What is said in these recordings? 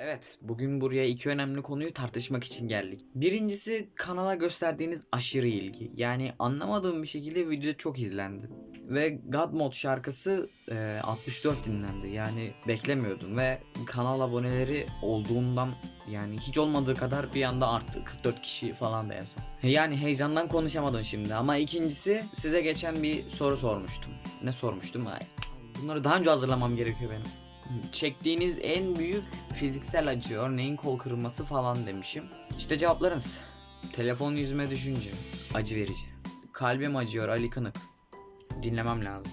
Evet, bugün buraya iki önemli konuyu tartışmak için geldik. Birincisi kanala gösterdiğiniz aşırı ilgi. Yani anlamadığım bir şekilde video çok izlendi. Ve God Mode şarkısı e, 64 dinlendi. Yani beklemiyordum ve kanal aboneleri olduğundan yani hiç olmadığı kadar bir anda arttı. 44 kişi falan da yazsam. Yani heyecandan konuşamadım şimdi ama ikincisi size geçen bir soru sormuştum. Ne sormuştum? Ay, bunları daha önce hazırlamam gerekiyor benim çektiğiniz en büyük fiziksel acı örneğin kol kırılması falan demişim. İşte cevaplarınız. Telefon yüzüme düşünce acı verici. Kalbim acıyor Ali Kınık. Dinlemem lazım.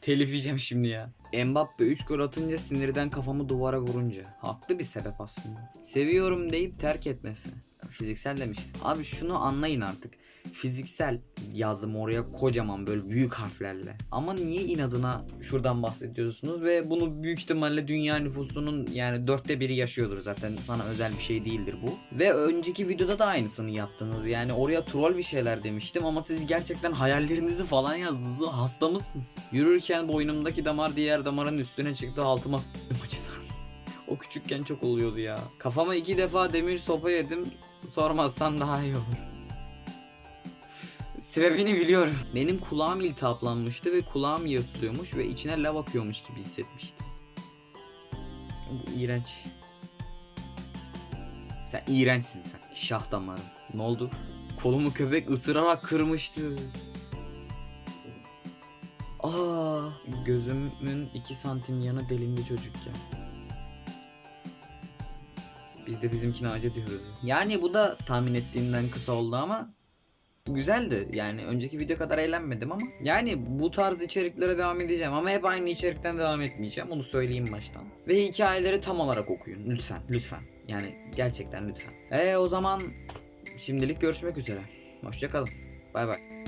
Telif yiyeceğim şimdi ya. Mbappe 3 gol atınca sinirden kafamı duvara vurunca. Haklı bir sebep aslında. Seviyorum deyip terk etmesi. Fiziksel demiştim. Abi şunu anlayın artık. Fiziksel yazdım oraya kocaman böyle büyük harflerle. Ama niye inadına şuradan bahsediyorsunuz ve bunu büyük ihtimalle dünya nüfusunun yani dörtte biri yaşıyordur zaten sana özel bir şey değildir bu. Ve önceki videoda da aynısını yaptınız. Yani oraya troll bir şeyler demiştim ama siz gerçekten hayallerinizi falan yazdınız. Hasta mısınız? Yürürken boynumdaki damar diğer damarın üstüne çıktı altıma acıdan. O küçükken çok oluyordu ya. Kafama iki defa demir sopa yedim. Sormazsan daha iyi olur. Sebebini biliyorum. Benim kulağım iltihaplanmıştı ve kulağım yırtılıyormuş ve içine lav akıyormuş gibi hissetmiştim. Bu iğrenç. Sen iğrençsin sen. Şah damarım. Ne oldu? Kolumu köpek ısırarak kırmıştı. Aa, gözümün 2 santim yanı delindi çocukken. Biz de bizimkine acı diyoruz. Yani bu da tahmin ettiğimden kısa oldu ama güzeldi. Yani önceki video kadar eğlenmedim ama yani bu tarz içeriklere devam edeceğim ama hep aynı içerikten devam etmeyeceğim. Onu söyleyeyim baştan. Ve hikayeleri tam olarak okuyun lütfen. Lütfen. Yani gerçekten lütfen. E o zaman şimdilik görüşmek üzere. Hoşçakalın. Bay bay.